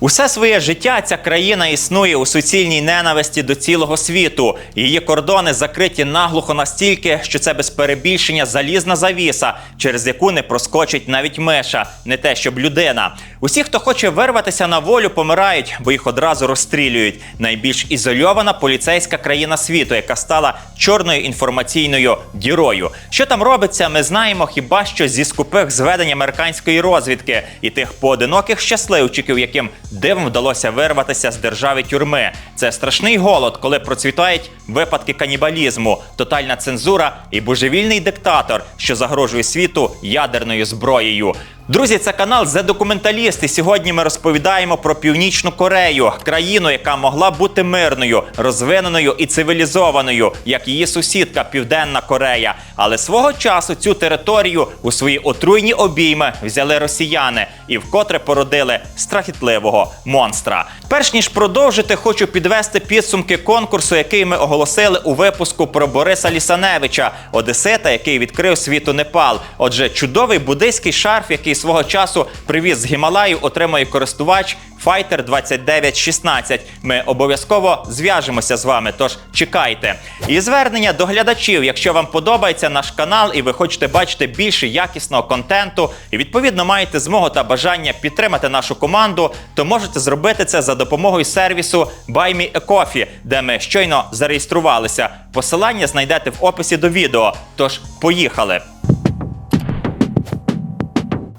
Усе своє життя ця країна існує у суцільній ненависті до цілого світу. Її кордони закриті наглухо настільки, що це без перебільшення залізна завіса, через яку не проскочить навіть миша, не те, щоб людина. Усі, хто хоче вирватися на волю, помирають, бо їх одразу розстрілюють. Найбільш ізольована поліцейська країна світу, яка стала чорною інформаційною дірою. Що там робиться, ми знаємо хіба що зі скупих зведень американської розвідки і тих поодиноких щасливчиків, яким дивом вдалося вирватися з держави тюрми. Це страшний голод, коли процвітають випадки канібалізму, тотальна цензура і божевільний диктатор, що загрожує світу ядерною зброєю. Друзі, це канал «Зе Документаліст» і сьогодні ми розповідаємо про Північну Корею, країну, яка могла бути мирною, розвиненою і цивілізованою, як її сусідка Південна Корея. Але свого часу цю територію у свої отруйні обійми взяли росіяни і вкотре породили страхітливого монстра. Перш ніж продовжити, хочу підвести підсумки конкурсу, який ми оголосили у випуску про Бориса Лісаневича, одесита, який відкрив світу Непал. Отже, чудовий буддийський шарф, який свого часу привіз з Гімалаю, отримує користувач Fighter 2916. Ми обов'язково зв'яжемося з вами, тож чекайте. І звернення до глядачів, якщо вам подобається наш канал і ви хочете бачити більше якісного контенту, і відповідно маєте змогу та бажання підтримати нашу команду, то можете зробити це за допомогою сервісу Buy Me a Coffee, де ми щойно зареєструвалися. Посилання знайдете в описі до відео. Тож поїхали!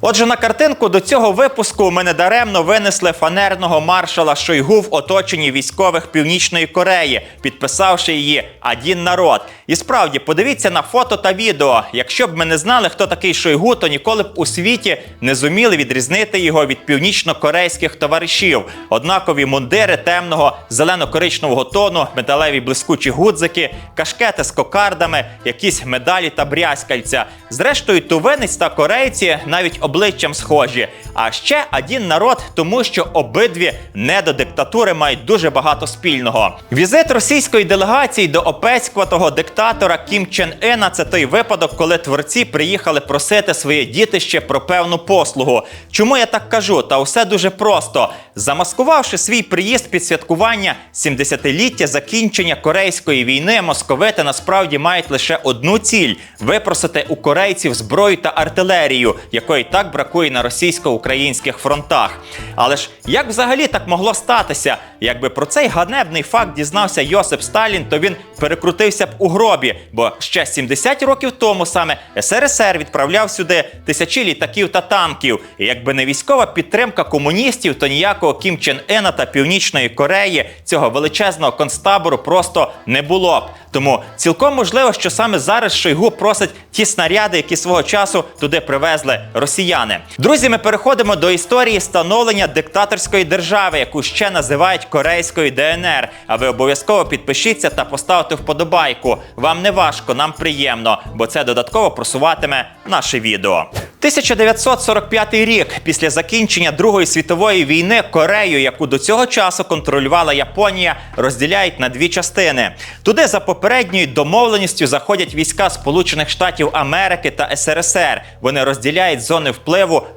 Отже, на картинку до цього випуску ми недаремно винесли фанерного маршала Шойгу в оточенні військових Північної Кореї, підписавши її «Один народ. І справді, подивіться на фото та відео. Якщо б ми не знали, хто такий Шойгу, то ніколи б у світі не зуміли відрізнити його від північно-корейських товаришів. Однакові мундири темного зелено-коричневого тону, металеві блискучі гудзики, кашкети з кокардами, якісь медалі та брязкальця. Зрештою, тувинець та корейці навіть обличчям схожі. А ще один народ, тому що обидві недодиктатури мають дуже багато спільного. Візит російської делегації до опецькватого диктатора Кім Чен Ина це той випадок, коли творці приїхали просити своє дітище про певну послугу. Чому я так кажу? Та усе дуже просто. Замаскувавши свій приїзд під святкування 70-ліття закінчення корейської війни, московити насправді мають лише одну ціль випросити у корейців зброю та артилерію, якої так бракує на російсько-українських фронтах. Але ж як взагалі так могло статися? Якби про цей ганебний факт дізнався Йосип Сталін, то він перекрутився б у гробі, бо ще 70 років тому саме СРСР відправляв сюди тисячі літаків та танків. І якби не військова підтримка комуністів, то ніякого Кім Чен Ена та Північної Кореї цього величезного концтабору просто не було б. Тому цілком можливо, що саме зараз Шойгу просить ті снаряди, які свого часу туди привезли росіяни. Друзі, ми переходимо до історії становлення диктаторської держави, яку ще називають Корейською ДНР. А ви обов'язково підпишіться та поставте вподобайку. Вам не важко, нам приємно, бо це додатково просуватиме наше відео. 1945 рік після закінчення Другої світової війни Корею, яку до цього часу контролювала Японія, розділяють на дві частини. Туди за попередньою домовленістю заходять війська Сполучених Штатів Америки та СРСР. Вони розділяють зони впливу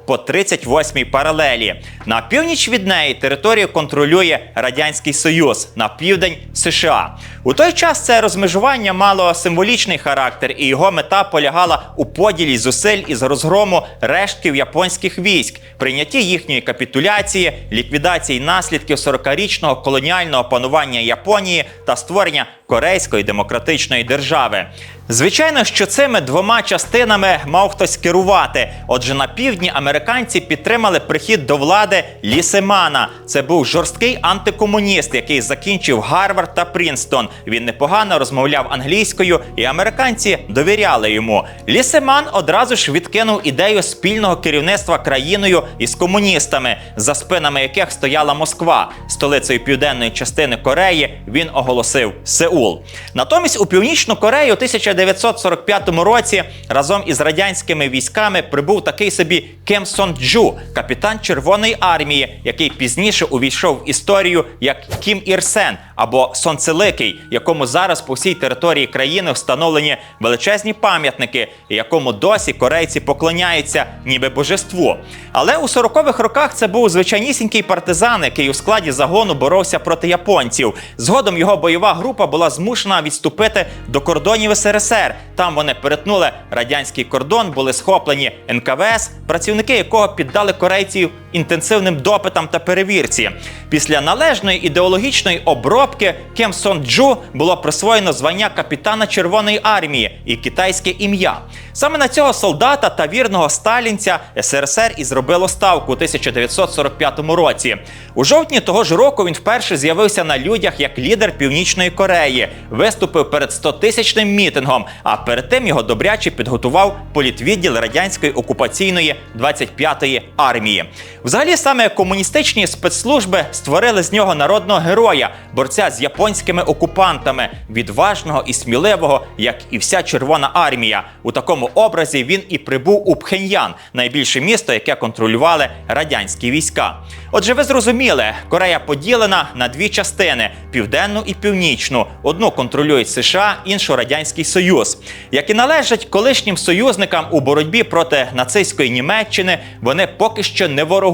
по 38-й паралелі. На північ від неї територію контролює Радянський Союз, на південь США. У той час це розмежування мало символічний характер, і його мета полягала у поділі зусиль із розгрому рештків японських військ, прийнятті їхньої капітуляції, ліквідації наслідків 40-річного колоніального панування Японії та створення Корейської демократичної держави. Звичайно, що цими двома частинами мав хтось керувати. Отже, на півдні американці підтримали прихід до влади Лісемана. Це був жорсткий антикомуніст, який закінчив Гарвард та Прінстон. Він непогано розмовляв англійською, і американці довіряли йому. Лісеман одразу ж відкинув ідею спільного керівництва країною із комуністами, за спинами яких стояла Москва. Столицею південної частини Кореї він оголосив Сеул. Натомість у північну Корею 1945 році разом із радянськими військами прибув такий собі Кем Сон Джу, капітан Червоної армії, який пізніше увійшов в історію як Кім Ір Сен, або Сонцеликий, якому зараз по всій території країни встановлені величезні пам'ятники, якому досі корейці поклоняються ніби божеству. Але у 40-х роках це був звичайнісінький партизан, який у складі загону боровся проти японців. Згодом його бойова група була змушена відступити до кордонів СРСР. Там вони перетнули радянський кордон, були схоплені НКВС, працівники якого піддали корейців інтенсивним допитам та перевірці. Після належної ідеологічної обробки Кем Сон Джу було присвоєно звання капітана Червоної армії і китайське ім'я. Саме на цього солдата та вірного сталінця СРСР і зробило ставку у 1945 році. У жовтні того ж року він вперше з'явився на людях як лідер Північної Кореї, виступив перед 100-тисячним мітингом. А перед тим його добряче підготував політвідділ радянської окупаційної 25-ї армії. Взагалі, саме комуністичні спецслужби створили з нього народного героя, борця з японськими окупантами, відважного і сміливого, як і вся Червона армія. У такому образі він і прибув у Пхеньян, найбільше місто, яке контролювали радянські війська. Отже, ви зрозуміли, Корея поділена на дві частини: південну і північну. Одну контролюють США, іншу радянський Союз. Як і належать колишнім союзникам у боротьбі проти нацистської Німеччини, вони поки що не ворогують,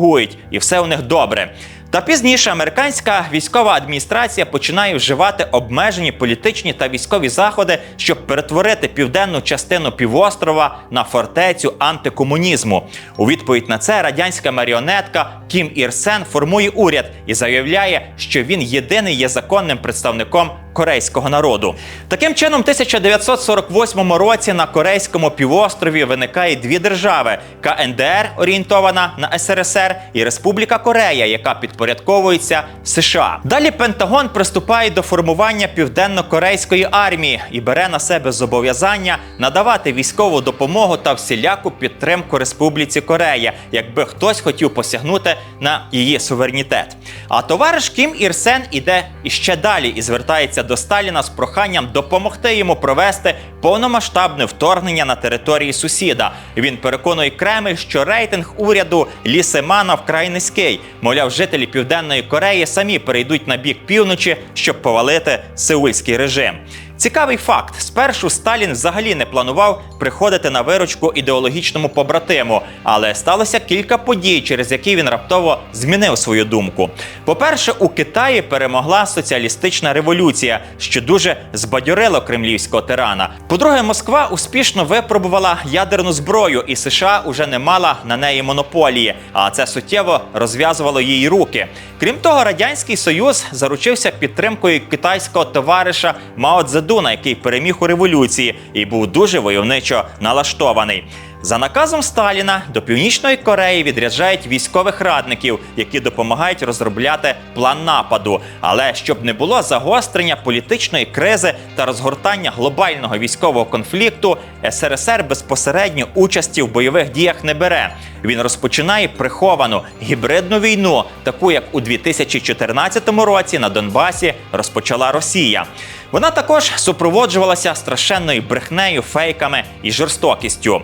і все у них добре. Та пізніше американська військова адміністрація починає вживати обмежені політичні та військові заходи, щоб перетворити південну частину півострова на фортецю антикомунізму. У відповідь на це радянська маріонетка Кім Ір Сен формує уряд і заявляє, що він єдиний є законним представником корейського народу. Таким чином, в 1948 році на корейському півострові виникає дві держави: КНДР, орієнтована на СРСР, і Республіка Корея, яка підпорядковується США. Далі Пентагон приступає до формування південно-корейської армії і бере на себе зобов'язання надавати військову допомогу та всіляку підтримку Республіці Корея, якби хтось хотів посягнути на її суверенітет. А товариш Кім Ір Сен іде іще далі і звертається до Сталіна з проханням допомогти йому провести повномасштабне вторгнення на території сусіда. Він переконує Кремль, що рейтинг уряду Лісемана вкрай низький. Мовляв, жителі Південної Кореї самі перейдуть на бік півночі, щоб повалити сеульський режим. Цікавий факт: спершу Сталін взагалі не планував приходити на виручку ідеологічному побратиму, але сталося кілька подій, через які він раптово змінив свою думку. По-перше, у Китаї перемогла соціалістична революція, що дуже збадьорило кремлівського тирана. По-друге, Москва успішно випробувала ядерну зброю, і США уже не мала на неї монополії, а це суттєво розв'язувало її руки. Крім того, радянський союз заручився підтримкою китайського товариша Мао Цзедуна, який переміг у революції і був дуже войовничо налаштований. За наказом Сталіна до Північної Кореї відряджають військових радників, які допомагають розробляти план нападу. Але щоб не було загострення політичної кризи та розгортання глобального військового конфлікту, СРСР безпосередньо участі в бойових діях не бере. Він розпочинає приховану гібридну війну, таку як у 2014 році на Донбасі розпочала Росія. Вона також супроводжувалася страшенною брехнею, фейками і жорстокістю.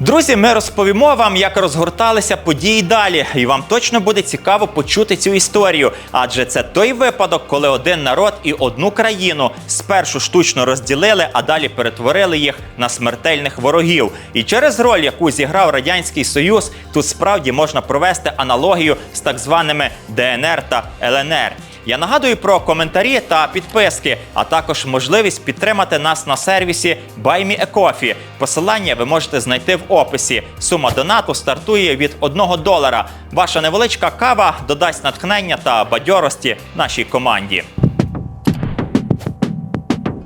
Друзі, ми розповімо вам, як розгорталися події далі, і вам точно буде цікаво почути цю історію. Адже це той випадок, коли один народ і одну країну спершу штучно розділили, а далі перетворили їх на смертельних ворогів. І через роль, яку зіграв радянський союз, тут справді можна провести аналогію з так званими ДНР та ЛНР. Я нагадую про коментарі та підписки, а також можливість підтримати нас на сервісі BuyMeACoffee. Посилання ви можете знайти в описі. Сума донату стартує від 1 долара. Ваша невеличка кава додасть натхнення та бадьорості нашій команді.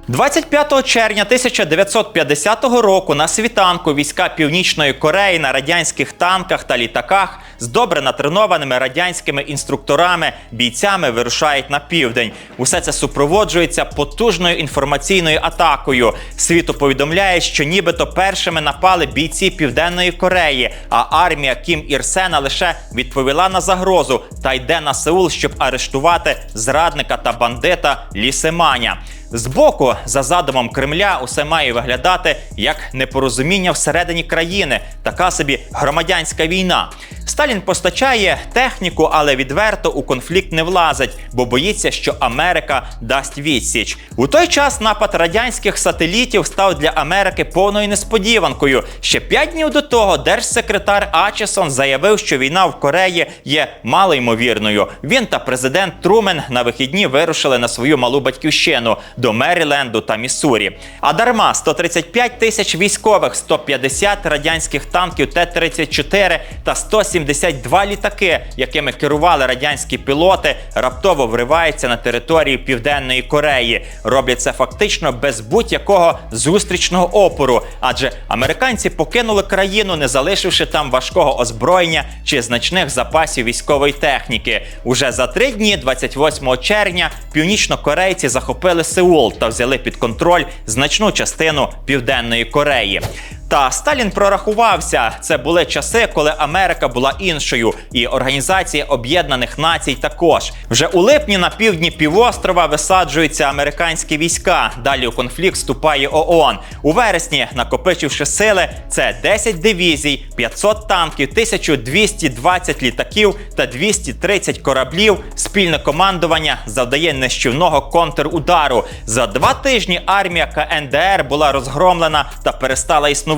25 червня 1950 року на світанку війська Північної Кореї на радянських танках та літаках з добре натренованими радянськими інструкторами, бійцями вирушають на південь. Усе це супроводжується потужною інформаційною атакою. Світу повідомляє, що нібито першими напали бійці Південної Кореї, а армія Кім Ірсена лише відповіла на загрозу та йде на Сеул, щоб арештувати зрадника та бандита Лісеманя. Збоку, за задумом Кремля, усе має виглядати як непорозуміння всередині країни, така собі громадянська війна. Сталін постачає техніку, але відверто у конфлікт не влазить, бо боїться, що Америка дасть відсіч. У той час напад радянських сателітів став для Америки повною несподіванкою. Ще п'ять днів до того держсекретар Ачесон заявив, що війна в Кореї є малоймовірною. Він та президент Трумен на вихідні вирушили на свою малу батьківщину до Меріленду та Міссурі. А дарма 135 тисяч військових, 150 радянських танків Т-34 та 172 літаки, якими керували радянські пілоти, раптово вриваються на територію Південної Кореї. Роблять це фактично без будь-якого зустрічного опору, адже американці покинули країну, не залишивши там важкого озброєння чи значних запасів військової техніки. Уже за три дні, 28 червня, північнокорейці захопили Сеул та взяли під контроль значну частину Південної Кореї. Та Сталін прорахувався. Це були часи, коли Америка була іншою, і Організація Об'єднаних Націй також. Вже у липні на півдні півострова висаджуються американські війська. Далі у конфлікт вступає ООН. У вересні, накопичивши сили, це 10 дивізій, 500 танків, 1220 літаків та 230 кораблів. Спільне командування завдає нищівного контрудару. За два тижні армія КНДР була розгромлена та перестала існувати.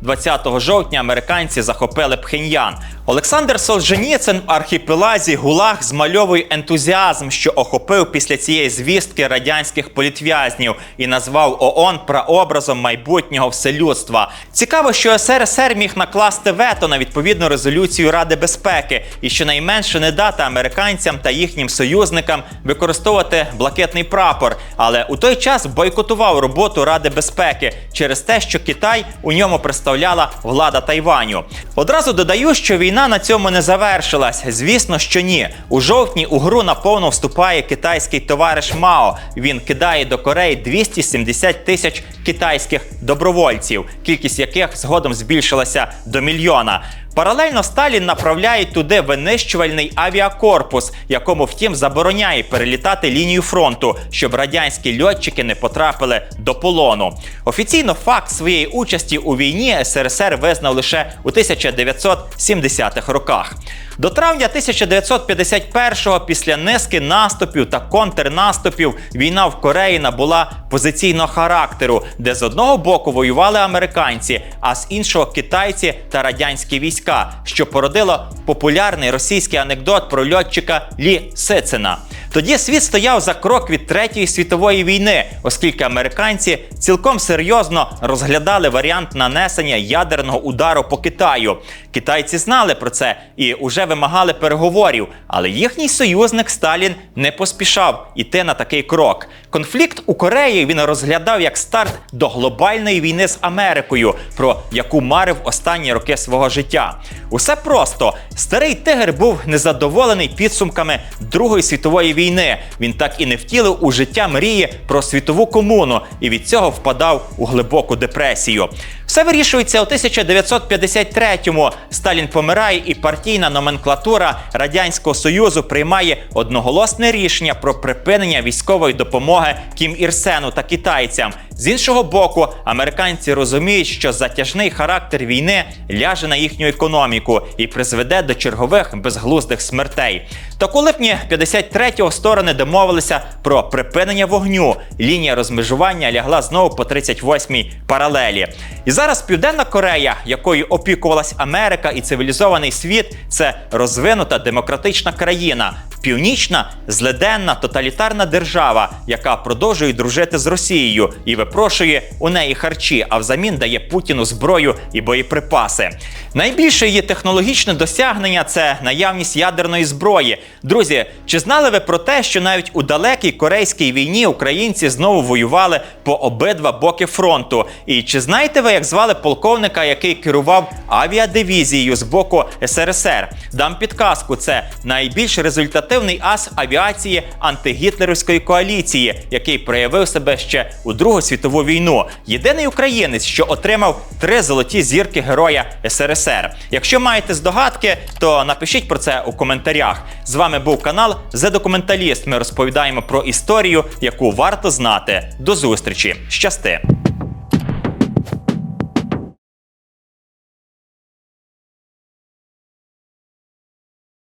20 жовтня американці захопили Пхеньян. Олександр Солженіцин в архіпелазі Гулаг змальовує ентузіазм, що охопив після цієї звістки радянських політв'язнів і назвав ООН прообразом майбутнього вселюдства. Цікаво, що СРСР міг накласти вето на відповідну резолюцію Ради безпеки і щонайменше не дати американцям та їхнім союзникам використовувати блакитний прапор, але у той час бойкотував роботу Ради безпеки через те, що Китай у ньому представляла влада Тайваню. Одразу додаю, що війна на цьому не завершилась. Звісно, що ні. У жовтні у гру наповно вступає китайський товариш Мао. Він кидає до Кореї 270 тисяч китайських добровольців, кількість яких згодом збільшилася до мільйона. Паралельно Сталін направляє туди винищувальний авіакорпус, якому втім забороняє перелітати лінію фронту, щоб радянські льотчики не потрапили до полону. Офіційно факт своєї участі у війні СРСР визнав лише у 1970-х роках. До травня 1951-го, після низки наступів та контрнаступів, війна в Кореї набула позиційного характеру, де з одного боку воювали американці, а з іншого китайці та радянські війська, що породило популярний російський анекдот про льотчика Лі Сицина. Тоді світ стояв за крок від Третьої світової війни, оскільки американці цілком серйозно розглядали варіант нанесення ядерного удару по Китаю. Китайці знали про це і вже вимагали переговорів, але їхній союзник Сталін не поспішав іти на такий крок. Конфлікт у Кореї він розглядав як старт до глобальної війни з Америкою, про яку марив останні роки свого життя. Усе просто старий тигр був незадоволений підсумками Другої світової війни. Він так і не втілив у життя мрії про світову комуну і від цього впадав у глибоку депресію. Все вирішується у 1953-му. Сталін помирає, і партійна номенклатура Радянського Союзу приймає одноголосне рішення про припинення військової допомоги Кім Ірсену та китайцям. З іншого боку, американці розуміють, що затяжний характер війни ляже на їхню економіку і призведе до чергових безглуздих смертей. Так у липні 53-го сторони домовилися про припинення вогню. Лінія розмежування лягла знову по 38-й паралелі. І зараз Південна Корея, якою опікувалась Америка і цивілізований світ, це розвинута демократична країна. Північна злиденна тоталітарна держава, яка продовжує дружити з Росією і випрошує у неї харчі, а взамін дає Путіну зброю і боєприпаси. Найбільше її технологічне досягнення це наявність ядерної зброї. Друзі, чи знали ви про те, що навіть у далекій корейській війні українці знову воювали по обидва боки фронту? І чи знаєте ви, як звали полковника, який керував авіадивізією з боку СРСР? Дам підказку: це найбільш результативний ас авіації антигітлерівської коаліції, який проявив себе ще у Другу світову війну. Єдиний українець, що отримав три золоті зірки Героя СРСР. Якщо маєте здогадки, то напишіть про це у коментарях. Вами був канал The Документаліст. Ми розповідаємо про історію, яку варто знати. До зустрічі! Щасти!